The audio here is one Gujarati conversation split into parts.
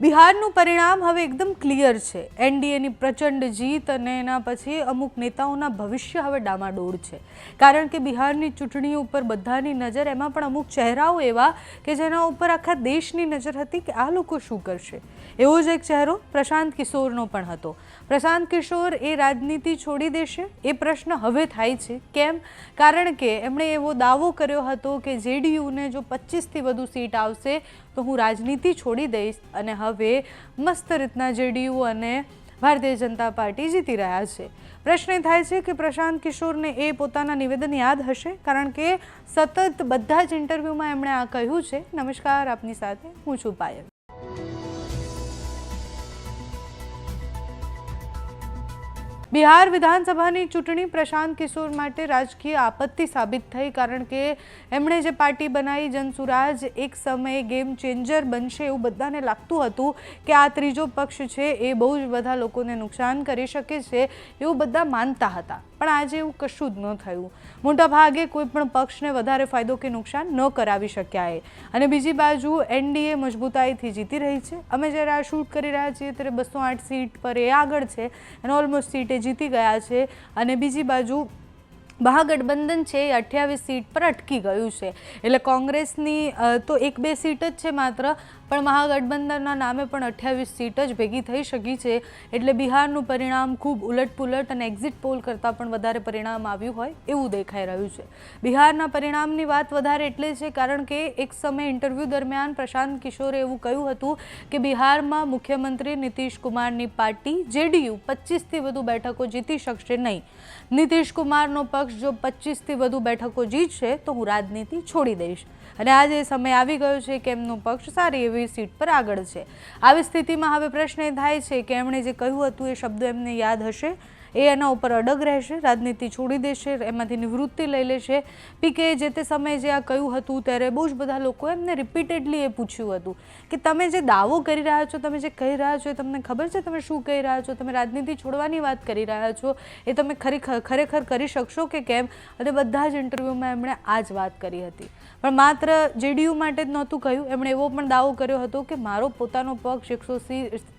બિહારનું પરિણામ હવે એકદમ ક્લિયર છે. એનડીએની પ્રચંડ જીત અને એના પછી અમુક નેતાઓના ભવિષ્ય હવે ડામાડોળ છે. કારણ કે બિહારની ચૂંટણી ઉપર બધાની નજર, એમાં પણ અમુક ચહેરાઓ એવા કે જેના ઉપર આખા દેશની નજર હતી કે આ લોકો શું કરશે. એવો જ એક ચહેરો પ્રશાંત કિશોરનો પણ હતો. પ્રશાંત કિશોર એ રાજનીતિ છોડી દેશે? એ પ્રશ્ન હવે થાય છે. કેમ? કારણ કે એમણે એવો દાવો કર્યો હતો કે જેડીયુને જો પચીસથી વધુ સીટ આવશે તો હું રાજનીતિ છોડી દઈશ અને હવે મસ્ત રીતના જેડીયુ અને ભારતીય જનતા પાર્ટી જીતી રહ્યા છે. પ્રશ્ન એ થાય છે કે પ્રશાંત કિશોરને એ પોતાના નિવેદન યાદ હશે? કારણ કે સતત બધા જ ઇન્ટરવ્યૂમાં એમણે આ કહ્યું છે. નમસ્કાર, આપની સાથે હું છું પાયલ. બિહાર વિધાનસભાની ચૂંટણી પ્રશાંત કિશોર માટે રાજકીય આપત્તિ સાબિત થઈ કારણ કે એમણે જે પાર્ટી બનાવી, જનસુરાજ, એક સમયે ગેમ ચેન્જર બનશે એવું બધાને લાગતું હતું કે આ ત્રીજો પક્ષ છે, એ બહુ જ બધા લોકોને નુકસાન કરી શકે છે એવું બધા માનતા હતા. પણ આજે એવું કશું જ ન થયું. મોટા ભાગે કોઈ પણ પક્ષને વધારે ફાયદો કે નુકસાન ન કરાવી શક્યા એ અને બીજી બાજુ એનડીએ મજબૂતાઈથી જીતી રહી છે. અમે જ્યારે આ શૂટ કરી રહ્યા છીએ ત્યારે બસો આઠ સીટ પર એ આગળ છે અને ઓલમોસ્ટ સીટે જીતી ગયા છે. અને બીજી બાજુ મહાગઠબંધન છે એ અઠ્યાવીસ સીટ પર અટકી ગયું છે. એટલે કોંગ્રેસની તો એક બે સીટ જ છે માત્ર. પણ મહાગઠબંધનના નામે પણ અઠ્યાવીસ સીટ જ ભેગી થઈ શકી છે. એટલે બિહારનું પરિણામ ખૂબ ઉલટપુલટ અને એક્ઝિટ પોલ કરતાં પણ વધારે પરિણામ આવ્યું હોય એવું દેખાઈ રહ્યું છે. બિહારના પરિણામની વાત વધારે એટલે છે કારણ કે એક સમય ઇન્ટરવ્યૂ દરમિયાન પ્રશાંત કિશોરે એવું કહ્યું હતું કે બિહારમાં મુખ્યમંત્રી નીતિશ કુમારની પાર્ટી જેડીયુ પચીસથી વધુ બેઠકો જીતી શકશે નહીં. નીતિશ કુમારનો પક્ષ જો પચીસથી વધુ બેઠકો જીતશે તો હું રાજનીતિ છોડી દઈશ. અને આજે સમય આવી ગયો છે કે એમનો પક્ષ સારી એવી સીટ પર આગળ છે. આવી સ્થિતિમાં હવે પ્રશ્ન એ થાય છે કે એમણે જે કહ્યું હતું એ શબ્દો એમને યાદ હશે? એ એના ઉપર અડગ રહેશે, રાજનીતિ છોડી દેશે, એમાંથી નિવૃત્તિ લઈ લેશે. પીકે જે તે સમયે જે આ કહ્યું હતું, ત્યારે બહુ જ બધા લોકો એમને રિપીટેડલી એ પૂછ્યું હતું કે તમે જે દાવો કરી રહ્યા છો, તમે જે કહી રહ્યા છો એ તમને ખબર છે તમે શું કહી રહ્યા છો? તમે રાજનીતિ છોડવાની વાત કરી રહ્યા છો? એ તમે ખરેખર ખરેખર કરી શકશો કે કેમ? અને બધા જ ઇન્ટરવ્યૂમાં એમણે આ જ વાત કરી હતી. પણ માત્ર જેડીયુ માટે જ નહોતું કહ્યું, એમણે એવો પણ દાવો કર્યો હતો કે મારો પોતાનો પક્ષ એકસો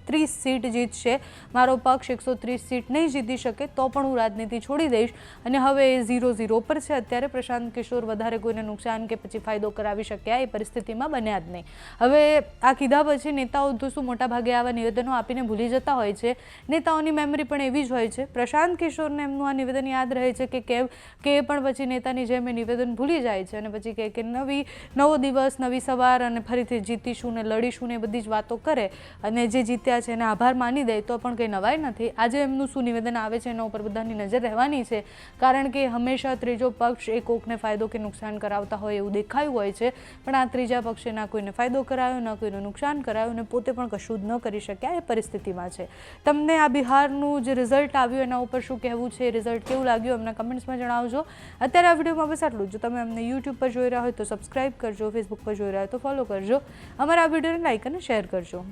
ત્રીસ સીટ જીતશે. મારો પક્ષ એકસો ત્રીસ સીટ નહીં જીતી શકે તો પણ હું રાજનીતિ છોડી દઈશ. અને હવે એ ઝીરો ઝીરો પર છે. અત્યારે પ્રશાંત કિશોર વધારે કોઈને નુકસાન કે પછી ફાયદો કરાવી શક્યા એ પરિસ્થિતિમાં બન્યા જ નહીં. હવે આ કીધા પછી નેતાઓ તો શું મોટાભાગે આવા નિવેદનો આપીને ભૂલી જતા હોય છે. નેતાઓની મેમરી પણ એવી જ હોય છે. પ્રશાંત કિશોરને એમનું આ નિવેદન યાદ રહે છે કે કેમ, કે પણ પછી નેતાની જેમ એ નિવેદન ભૂલી જાય છે. અને પછી કહે કે નવી, નવો દિવસ, નવી સવાર અને ફરીથી જીતીશું ને લડીશું ને એ બધી જ વાતો કરે. અને જે જીત્યા છે એને આભાર માની દે, તો પણ કંઈ નવાઈ નથી. આજે એમનું શું નિવેદન આવે છે એના ઉપર બધાની નજર રહેવાની છે. કારણ કે હંમેશા ત્રીજો પક્ષ એ કોકને ફાયદો કે નુકસાન કરાવતા હોય એવું દેખાયું હોય છે. પણ આ ત્રીજા પક્ષે ના કોઈને ફાયદો કરાયો, ના કોઈનું નુકસાન કરાયું અને પોતે પણ કશું જ ન કરી શક્યા એ પરિસ્થિતિમાં છે. તમને આ બિહારનું જે રિઝલ્ટ આવ્યું એના ઉપર શું કહેવું છે રિઝલ્ટ કેવું લાગ્યું એમના કમેન્ટ્સમાં જણાવજો. અત્યારે આ વિડીયોમાં બસ આટલું જ. જો તમે અમને યુટ્યુબ પર જોઈ રહ્યા હોય તો સબસ્ક્રાઇબ કરજો ફેસબુક પર જોઈ રહ્યા હોય તો ફોલો કરજો. અમારા આ વિડીયોને લાઇક અને શેર કરજો.